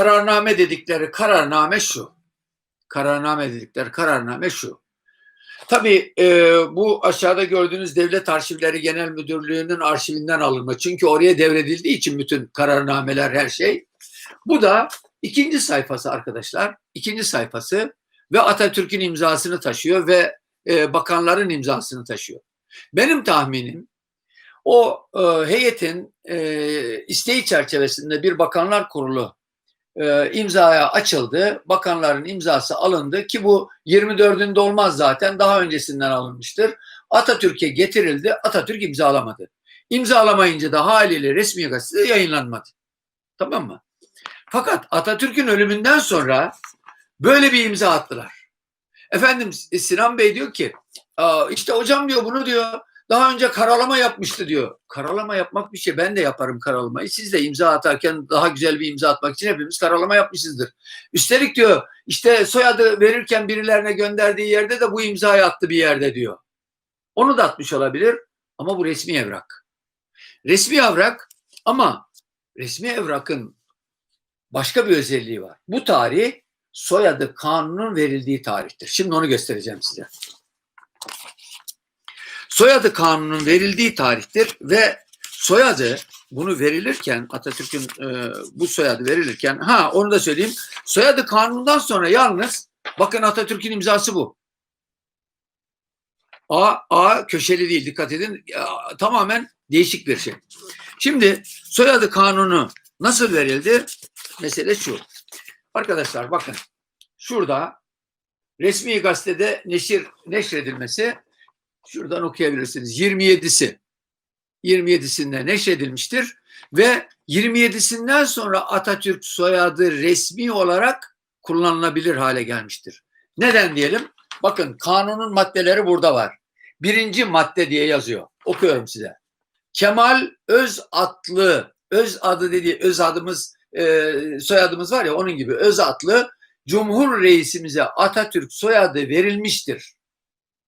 kararname dedikleri kararname şu. Kararname dedikleri kararname şu. Tabii e, bu aşağıda gördüğünüz Devlet Arşivleri Genel Müdürlüğü'nün arşivinden alınma. Çünkü oraya devredildiği için bütün kararnameler her şey. Bu da ikinci sayfası arkadaşlar. İkinci sayfası ve Atatürk'ün imzasını taşıyor ve e, bakanların imzasını taşıyor. Benim tahminim o e, heyetin e, isteği çerçevesinde bir bakanlar kurulu e, imzaya açıldı. Bakanların imzası alındı ki bu 24'ünde olmaz zaten daha öncesinden alınmıştır. Atatürk'e getirildi. Atatürk imzalamadı. İmzalamayınca da haliyle resmi gazetede yayınlanmadı. Tamam mı? Fakat Atatürk'ün ölümünden sonra böyle bir imza attılar. Efendim Sinan Bey diyor ki işte hocam diyor bunu diyor daha önce karalama yapmıştı diyor. Karalama yapmak bir şey. Ben de yaparım karalamayı. Siz de imza atarken daha güzel bir imza atmak için hepimiz karalama yapmışızdır. Üstelik diyor işte soyadı verirken birilerine gönderdiği yerde de bu imzayı attı bir yerde diyor. Onu da atmış olabilir ama bu resmi evrak. Resmi evrak ama resmi evrakın başka bir özelliği var. Bu tarih soyadı kanunun verildiği tarihtir. Şimdi onu göstereceğim size soyadı kanunun verildiği tarihtir ve soyadı bunu verilirken Atatürk'ün e, bu soyadı verilirken ha onu da söyleyeyim soyadı kanundan sonra yalnız bakın Atatürk'ün imzası bu. A, A köşeli değil dikkat edin A, tamamen değişik bir şey. Şimdi soyadı kanunu nasıl verildi? Mesele şu. Arkadaşlar bakın şurada resmi gazetede neşir neşredilmesi Şuradan okuyabilirsiniz. 27'si. 27'sinde neşredilmiştir ve 27'sinden sonra Atatürk soyadı resmi olarak kullanılabilir hale gelmiştir. Neden diyelim? Bakın kanunun maddeleri burada var. Birinci madde diye yazıyor. Okuyorum size. Kemal Öz adlı, öz adı dediği öz adımız, e, soyadımız var ya onun gibi öz adlı Cumhur Reisimize Atatürk soyadı verilmiştir.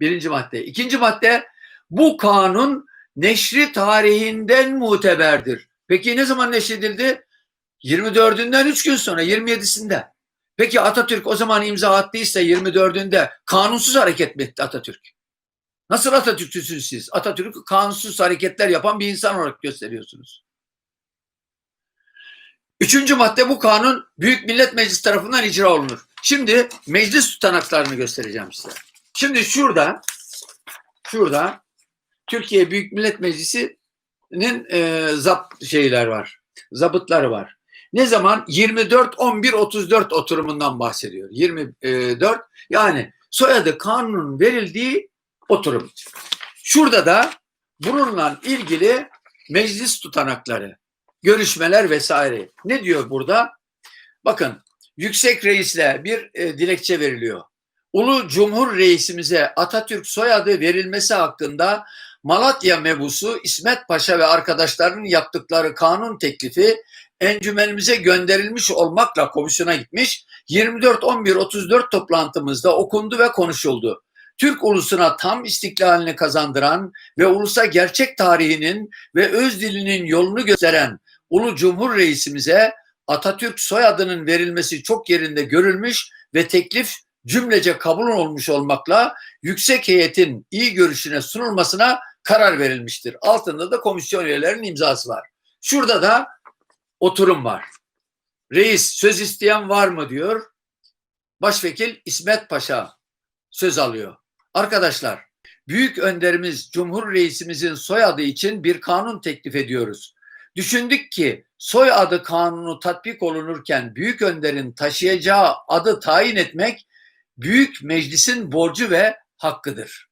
Birinci madde. İkinci madde bu kanun neşri tarihinden muteberdir. Peki ne zaman neşredildi? 24'ünden 3 gün sonra 27'sinde. Peki Atatürk o zaman imza attıysa 24'ünde kanunsuz hareket mi etti Atatürk? Nasıl Atatürkçüsünüz siz? Atatürk'ü kanunsuz hareketler yapan bir insan olarak gösteriyorsunuz. Üçüncü madde bu kanun Büyük Millet Meclisi tarafından icra olunur. Şimdi meclis tutanaklarını göstereceğim size. Şimdi şurada şurada Türkiye Büyük Millet Meclisi'nin e, zapt şeyler var. Zabıtları var. Ne zaman? 24 11 34 oturumundan bahsediyor. 24 yani soyadı kanunun verildiği oturum. Şurada da bununla ilgili meclis tutanakları, görüşmeler vesaire. Ne diyor burada? Bakın yüksek reisle bir e, dilekçe veriliyor. Ulu Cumhur Reisimize Atatürk soyadı verilmesi hakkında Malatya mebusu İsmet Paşa ve arkadaşlarının yaptıkları kanun teklifi encümenimize gönderilmiş olmakla komisyona gitmiş. 24-11-34 toplantımızda okundu ve konuşuldu. Türk ulusuna tam istiklalini kazandıran ve ulusa gerçek tarihinin ve öz dilinin yolunu gösteren Ulu Cumhur Reisimize Atatürk soyadının verilmesi çok yerinde görülmüş ve teklif cümlece kabul olmuş olmakla yüksek heyetin iyi görüşüne sunulmasına karar verilmiştir. Altında da komisyon üyelerinin imzası var. Şurada da oturum var. Reis söz isteyen var mı diyor. Başvekil İsmet Paşa söz alıyor. Arkadaşlar büyük önderimiz Cumhur Reisimizin soyadı için bir kanun teklif ediyoruz. Düşündük ki soy adı kanunu tatbik olunurken büyük önderin taşıyacağı adı tayin etmek büyük meclisin borcu ve hakkıdır.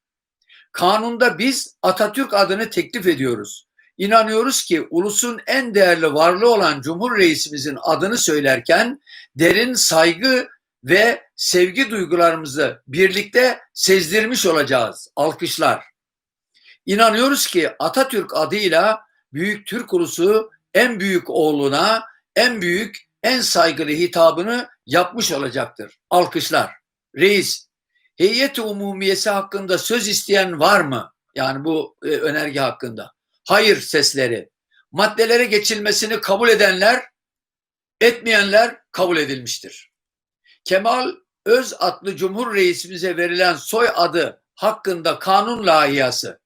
Kanunda biz Atatürk adını teklif ediyoruz. İnanıyoruz ki ulusun en değerli varlığı olan Cumhur Reisimizin adını söylerken derin saygı ve sevgi duygularımızı birlikte sezdirmiş olacağız. Alkışlar. İnanıyoruz ki Atatürk adıyla büyük Türk ulusu en büyük oğluna en büyük en saygılı hitabını yapmış olacaktır. Alkışlar. Reis, heyet umumiyesi hakkında söz isteyen var mı? Yani bu e, önerge hakkında. Hayır sesleri. Maddelere geçilmesini kabul edenler etmeyenler kabul edilmiştir. Kemal Öz adlı Cumhur Reisimize verilen soy adı hakkında kanun layihası.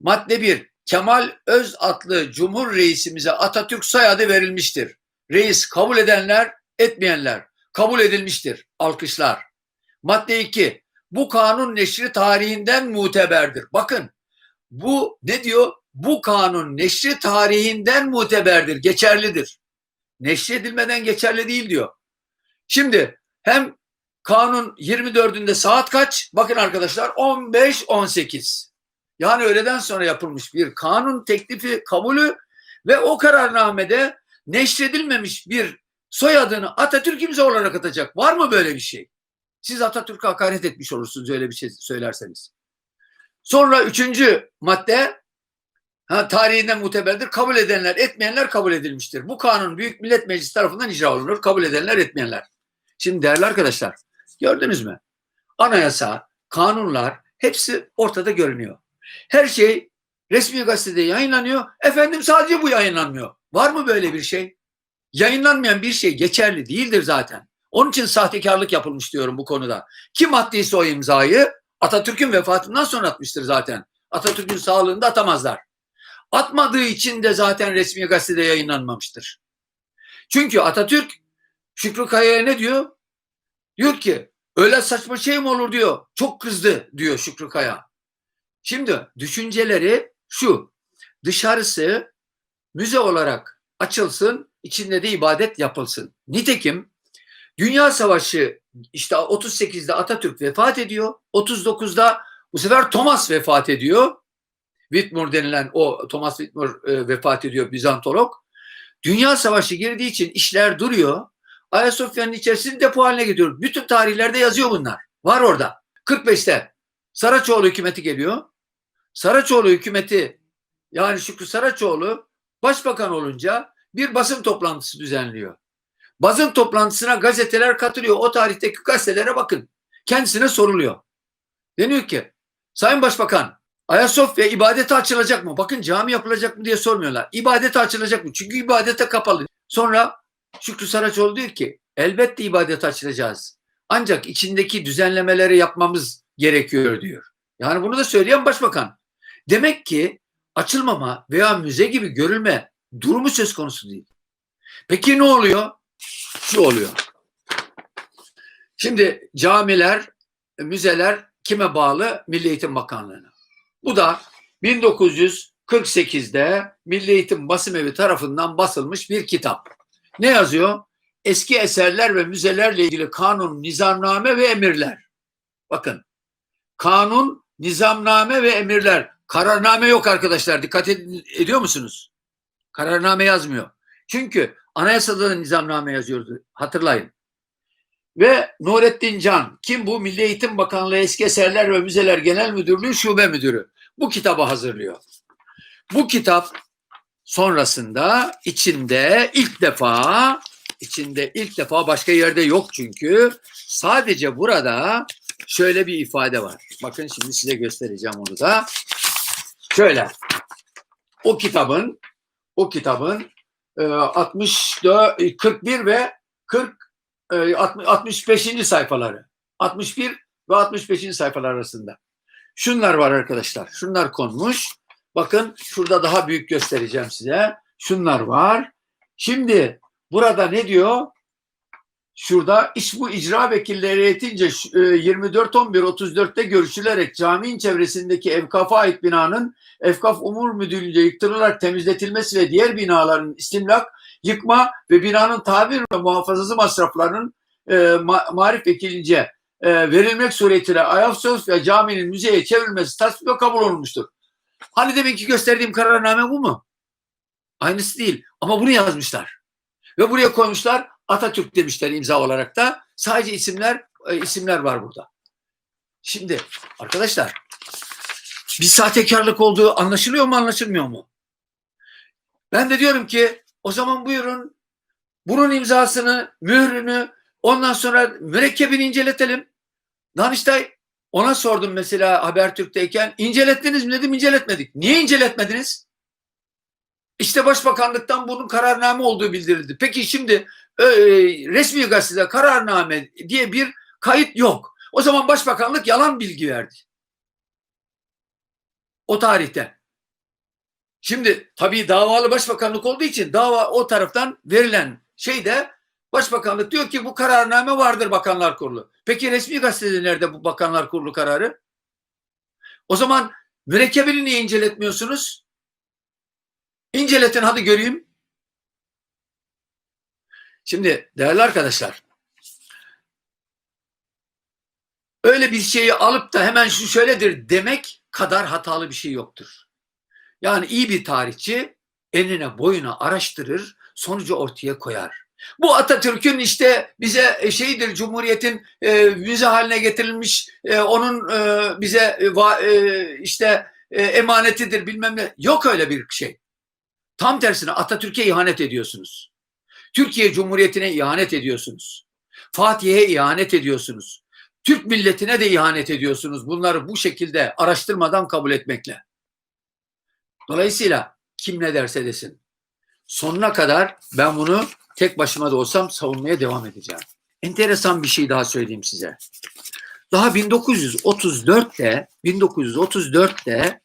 Madde 1. Kemal Öz adlı Cumhur Reisimize Atatürk soyadı verilmiştir. Reis kabul edenler, etmeyenler kabul edilmiştir. Alkışlar. Madde 2. Bu kanun neşri tarihinden muteberdir. Bakın bu ne diyor? Bu kanun neşri tarihinden muteberdir, geçerlidir. Neşredilmeden geçerli değil diyor. Şimdi hem kanun 24'ünde saat kaç? Bakın arkadaşlar 15-18. Yani öğleden sonra yapılmış bir kanun teklifi kabulü ve o kararnamede neşredilmemiş bir soyadını Atatürk imza olarak atacak. Var mı böyle bir şey? Siz Atatürk'e hakaret etmiş olursunuz öyle bir şey söylerseniz. Sonra üçüncü madde ha, tarihinden muteberdir. Kabul edenler, etmeyenler kabul edilmiştir. Bu kanun Büyük Millet Meclisi tarafından icra olunur. Kabul edenler, etmeyenler. Şimdi değerli arkadaşlar gördünüz mü? Anayasa, kanunlar hepsi ortada görünüyor. Her şey resmi gazetede yayınlanıyor. Efendim sadece bu yayınlanmıyor. Var mı böyle bir şey? Yayınlanmayan bir şey geçerli değildir zaten. Onun için sahtekarlık yapılmış diyorum bu konuda. Kim attıysa o imzayı Atatürk'ün vefatından sonra atmıştır zaten. Atatürk'ün sağlığında atamazlar. Atmadığı için de zaten resmi gazetede yayınlanmamıştır. Çünkü Atatürk Şükrü Kaya'ya ne diyor? Diyor ki öyle saçma şey mi olur diyor. Çok kızdı diyor Şükrü Kaya. Şimdi düşünceleri şu. Dışarısı müze olarak açılsın, içinde de ibadet yapılsın. Nitekim Dünya Savaşı işte 38'de Atatürk vefat ediyor. 39'da bu sefer Thomas vefat ediyor. Whitmore denilen o Thomas Whitmore e, vefat ediyor Bizantolog. Dünya Savaşı girdiği için işler duruyor. Ayasofya'nın içerisinde depo haline getiriyor. Bütün tarihlerde yazıyor bunlar. Var orada. 45'te Saraçoğlu hükümeti geliyor. Saraçoğlu hükümeti yani Şükrü Saraçoğlu başbakan olunca bir basın toplantısı düzenliyor. Basın toplantısına gazeteler katılıyor. O tarihteki gazetelere bakın. Kendisine soruluyor. Deniyor ki Sayın Başbakan Ayasofya ibadete açılacak mı? Bakın cami yapılacak mı diye sormuyorlar. İbadete açılacak mı? Çünkü ibadete kapalı. Sonra Şükrü Saraçoğlu diyor ki elbette ibadete açılacağız. Ancak içindeki düzenlemeleri yapmamız gerekiyor diyor. Yani bunu da söyleyen başbakan. Demek ki açılmama veya müze gibi görülme durumu söz konusu değil. Peki ne oluyor? Şu oluyor. Şimdi camiler, müzeler kime bağlı? Milli Eğitim Bakanlığı'na. Bu da 1948'de Milli Eğitim Basım Evi tarafından basılmış bir kitap. Ne yazıyor? Eski eserler ve müzelerle ilgili kanun, nizamname ve emirler. Bakın. Kanun, nizamname ve emirler. Kararname yok arkadaşlar. Dikkat ed- ediyor musunuz? Kararname yazmıyor. Çünkü anayasada da nizamname yazıyordu. Hatırlayın. Ve Nurettin Can, kim bu? Milli Eğitim Bakanlığı Eski Eserler ve Müzeler Genel Müdürlüğü Şube Müdürü. Bu kitabı hazırlıyor. Bu kitap sonrasında içinde ilk defa içinde ilk defa başka yerde yok çünkü sadece burada şöyle bir ifade var. Bakın şimdi size göstereceğim onu da. Şöyle. O kitabın o kitabın 64 41 ve 40 e, 65. sayfaları. 61 ve 65. sayfalar arasında. Şunlar var arkadaşlar. Şunlar konmuş. Bakın şurada daha büyük göstereceğim size. Şunlar var. Şimdi burada ne diyor? Şurada iş bu icra vekilleri etince 24-11-34'te görüşülerek caminin çevresindeki evkafa ait binanın Efkaf Umur Müdürlüğü'nce yıktırılarak temizletilmesi ve diğer binaların istimlak, yıkma ve binanın tabir ve muhafazası masraflarının e, ma marif vekilince e, verilmek suretiyle Ayasofya Camii'nin müzeye çevrilmesi tasvip ve kabul olmuştur. Hani deminki gösterdiğim kararname bu mu? Aynısı değil ama bunu yazmışlar. Ve buraya koymuşlar Atatürk demişler imza olarak da. Sadece isimler e, isimler var burada. Şimdi arkadaşlar bir sahtekarlık olduğu anlaşılıyor mu anlaşılmıyor mu? Ben de diyorum ki o zaman buyurun bunun imzasını, mührünü ondan sonra mürekkebini inceletelim. Danıştay ona sordum mesela Habertürk'teyken incelettiniz mi dedim inceletmedik. Niye inceletmediniz? İşte Başbakanlıktan bunun kararname olduğu bildirildi. Peki şimdi e, resmi gazetede kararname diye bir kayıt yok. O zaman Başbakanlık yalan bilgi verdi. O tarihte. Şimdi tabii davalı başbakanlık olduğu için dava o taraftan verilen şeyde başbakanlık diyor ki bu kararname vardır bakanlar kurulu. Peki resmi gazetede nerede bu bakanlar kurulu kararı? O zaman mürekkebini niye inceletmiyorsunuz? İnceletin hadi göreyim. Şimdi değerli arkadaşlar öyle bir şeyi alıp da hemen şu şöyledir demek kadar hatalı bir şey yoktur. Yani iyi bir tarihçi enine boyuna araştırır, sonucu ortaya koyar. Bu Atatürk'ün işte bize e, şeydir Cumhuriyet'in e, müze haline getirilmiş e, onun e, bize e, e, işte e, emanetidir bilmem ne. Yok öyle bir şey. Tam tersine Atatürk'e ihanet ediyorsunuz. Türkiye Cumhuriyeti'ne ihanet ediyorsunuz. Fatih'e ihanet ediyorsunuz. Türk milletine de ihanet ediyorsunuz. Bunları bu şekilde araştırmadan kabul etmekle. Dolayısıyla kim ne derse desin. Sonuna kadar ben bunu tek başıma da olsam savunmaya devam edeceğim. Enteresan bir şey daha söyleyeyim size. Daha 1934'te 1934'te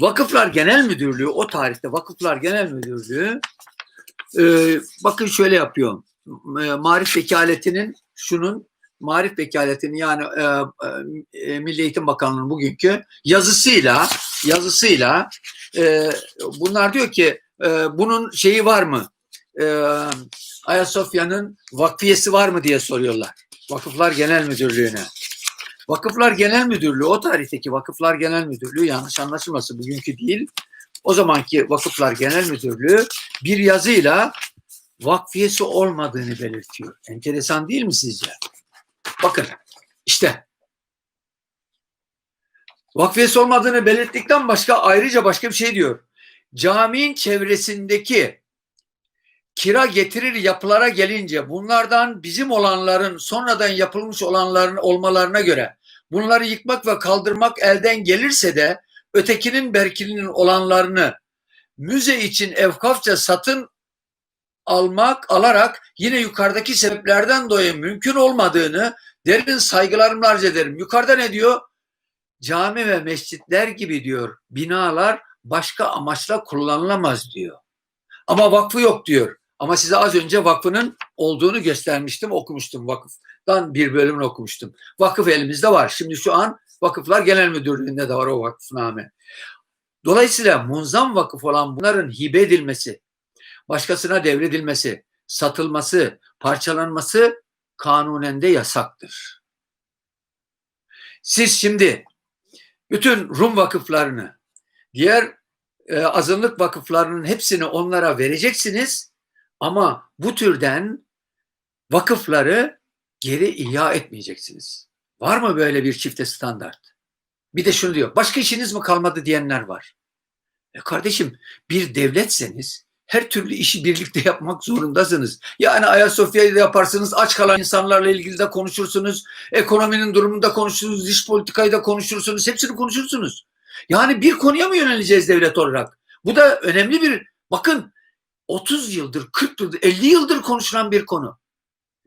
Vakıflar Genel Müdürlüğü o tarihte Vakıflar Genel Müdürlüğü e, bakın şöyle yapıyor. E, marif vekaletinin şunun marif vekaletinin yani e, e, Milli Eğitim Bakanlığı'nın bugünkü yazısıyla yazısıyla e, bunlar diyor ki e, bunun şeyi var mı? E, Ayasofya'nın vakfiyesi var mı diye soruyorlar. Vakıflar Genel Müdürlüğü'ne. Vakıflar Genel Müdürlüğü o tarihteki Vakıflar Genel Müdürlüğü yanlış anlaşılması bugünkü değil. O zamanki Vakıflar Genel Müdürlüğü bir yazıyla vakfiyesi olmadığını belirtiyor. Enteresan değil mi sizce? Bakın işte vakfiyesi olmadığını belirttikten başka ayrıca başka bir şey diyor. Caminin çevresindeki kira getirir yapılara gelince bunlardan bizim olanların sonradan yapılmış olanların olmalarına göre bunları yıkmak ve kaldırmak elden gelirse de ötekinin berkinin olanlarını müze için evkafça satın almak alarak yine yukarıdaki sebeplerden dolayı mümkün olmadığını derin saygılarımla arz ederim. Yukarıda ne diyor? Cami ve mescitler gibi diyor binalar başka amaçla kullanılamaz diyor. Ama vakfı yok diyor. Ama size az önce vakfının olduğunu göstermiştim, okumuştum vakıftan bir bölümünü okumuştum. Vakıf elimizde var. Şimdi şu an Vakıflar Genel Müdürlüğü'nde de var o vakıfname. Dolayısıyla munzam vakıf olan bunların hibe edilmesi, başkasına devredilmesi, satılması, parçalanması kanunen de yasaktır. Siz şimdi bütün Rum vakıflarını, diğer e, azınlık vakıflarının hepsini onlara vereceksiniz ama bu türden vakıfları geri ihya etmeyeceksiniz. Var mı böyle bir çifte standart? Bir de şunu diyor, başka işiniz mi kalmadı diyenler var. E kardeşim bir devletseniz her türlü işi birlikte yapmak zorundasınız. Yani Ayasofya'yı da yaparsınız, aç kalan insanlarla ilgili de konuşursunuz, ekonominin durumunda konuşursunuz, dış politikayı da konuşursunuz, hepsini konuşursunuz. Yani bir konuya mı yöneleceğiz devlet olarak? Bu da önemli bir, bakın 30 yıldır, 40 yıldır, 50 yıldır konuşulan bir konu.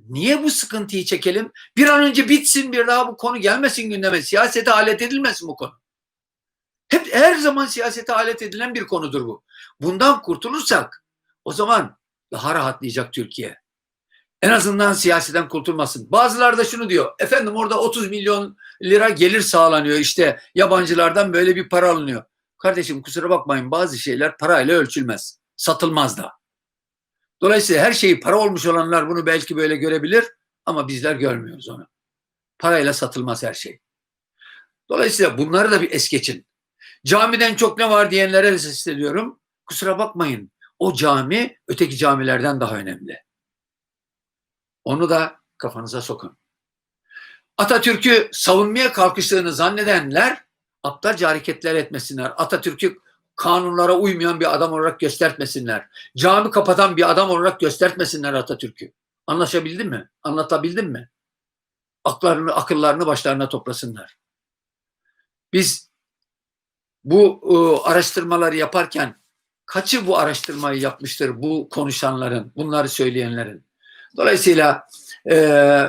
Niye bu sıkıntıyı çekelim? Bir an önce bitsin bir daha bu konu gelmesin gündeme. Siyasete alet edilmesin bu konu. Hep her zaman siyasete alet edilen bir konudur bu. Bundan kurtulursak o zaman daha rahatlayacak Türkiye. En azından siyaseten kurtulmasın. Bazıları da şunu diyor. Efendim orada 30 milyon lira gelir sağlanıyor işte yabancılardan böyle bir para alınıyor. Kardeşim kusura bakmayın bazı şeyler parayla ölçülmez. Satılmaz da. Dolayısıyla her şeyi para olmuş olanlar bunu belki böyle görebilir ama bizler görmüyoruz onu. Parayla satılmaz her şey. Dolayısıyla bunları da bir es geçin. Camiden çok ne var diyenlere de sesleniyorum. Kusura bakmayın. O cami öteki camilerden daha önemli. Onu da kafanıza sokun. Atatürk'ü savunmaya kalkıştığını zannedenler aptalca hareketler etmesinler. Atatürk'ü kanunlara uymayan bir adam olarak göstermesinler. Cami kapatan bir adam olarak göstermesinler Atatürk'ü. Anlaşabildim mi? Anlatabildim mi? Aklarını, akıllarını başlarına toplasınlar. Biz bu e, araştırmaları yaparken kaçı bu araştırmayı yapmıştır bu konuşanların, bunları söyleyenlerin? Dolayısıyla e,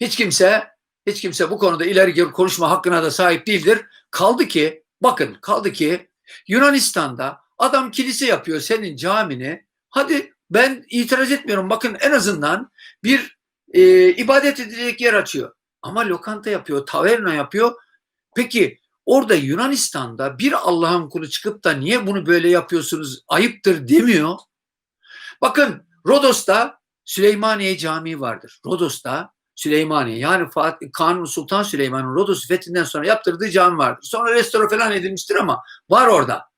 hiç kimse hiç kimse bu konuda ileri geri konuşma hakkına da sahip değildir. Kaldı ki bakın kaldı ki Yunanistan'da adam kilise yapıyor senin camini. Hadi ben itiraz etmiyorum. Bakın en azından bir e, ibadet edilecek yer açıyor. Ama lokanta yapıyor, taverna yapıyor. Peki orada Yunanistan'da bir Allah'ın kulu çıkıp da niye bunu böyle yapıyorsunuz ayıptır demiyor. Bakın Rodos'ta Süleymaniye Camii vardır. Rodos'ta Süleymaniye yani Fatih, Kanuni Sultan Süleyman'ın Rodos fethinden sonra yaptırdığı cami vardır. Sonra restore falan edilmiştir ama var orada.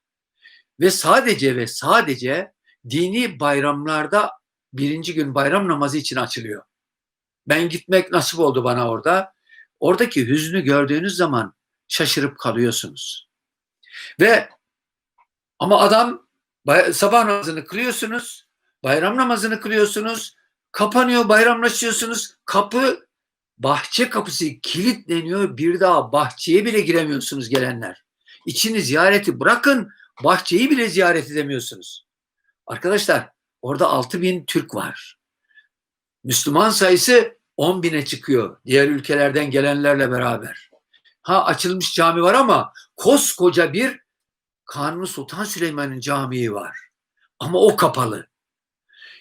Ve sadece ve sadece dini bayramlarda birinci gün bayram namazı için açılıyor. Ben gitmek nasip oldu bana orada. Oradaki hüznü gördüğünüz zaman şaşırıp kalıyorsunuz. Ve ama adam sabah namazını kılıyorsunuz, bayram namazını kılıyorsunuz, kapanıyor, bayramlaşıyorsunuz. Kapı bahçe kapısı kilitleniyor. Bir daha bahçeye bile giremiyorsunuz gelenler. İçini ziyareti bırakın, bahçeyi bile ziyaret edemiyorsunuz. Arkadaşlar orada 6 bin Türk var. Müslüman sayısı 10 bine çıkıyor diğer ülkelerden gelenlerle beraber. Ha açılmış cami var ama koskoca bir Kanuni Sultan Süleyman'ın camii var. Ama o kapalı.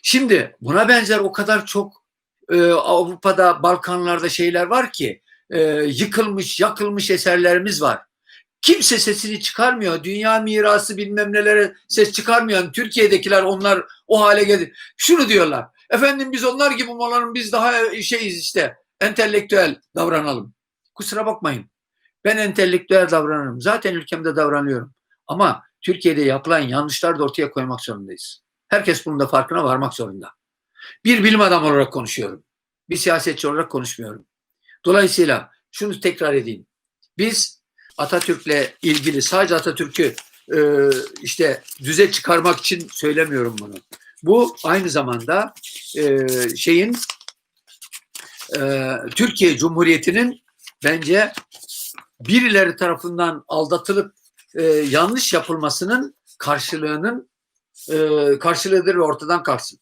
Şimdi buna benzer o kadar çok e, Avrupa'da, Balkanlarda şeyler var ki e, yıkılmış, yakılmış eserlerimiz var. Kimse sesini çıkarmıyor. Dünya mirası bilmem nelere ses çıkarmıyor. Yani Türkiye'dekiler onlar o hale geldi. Şunu diyorlar. Efendim biz onlar gibi olalım? Biz daha şeyiz işte. Entelektüel davranalım. Kusura bakmayın. Ben entelektüel davranırım. Zaten ülkemde davranıyorum. Ama Türkiye'de yapılan yanlışları da ortaya koymak zorundayız. Herkes bunun da farkına varmak zorunda. Bir bilim adamı olarak konuşuyorum. Bir siyasetçi olarak konuşmuyorum. Dolayısıyla şunu tekrar edeyim. Biz Atatürk'le ilgili sadece Atatürk'ü e, işte düze çıkarmak için söylemiyorum bunu. Bu aynı zamanda e, şeyin e, Türkiye Cumhuriyeti'nin bence birileri tarafından aldatılıp e, yanlış yapılmasının karşılığının e, karşılığıdır ve ortadan kalksın.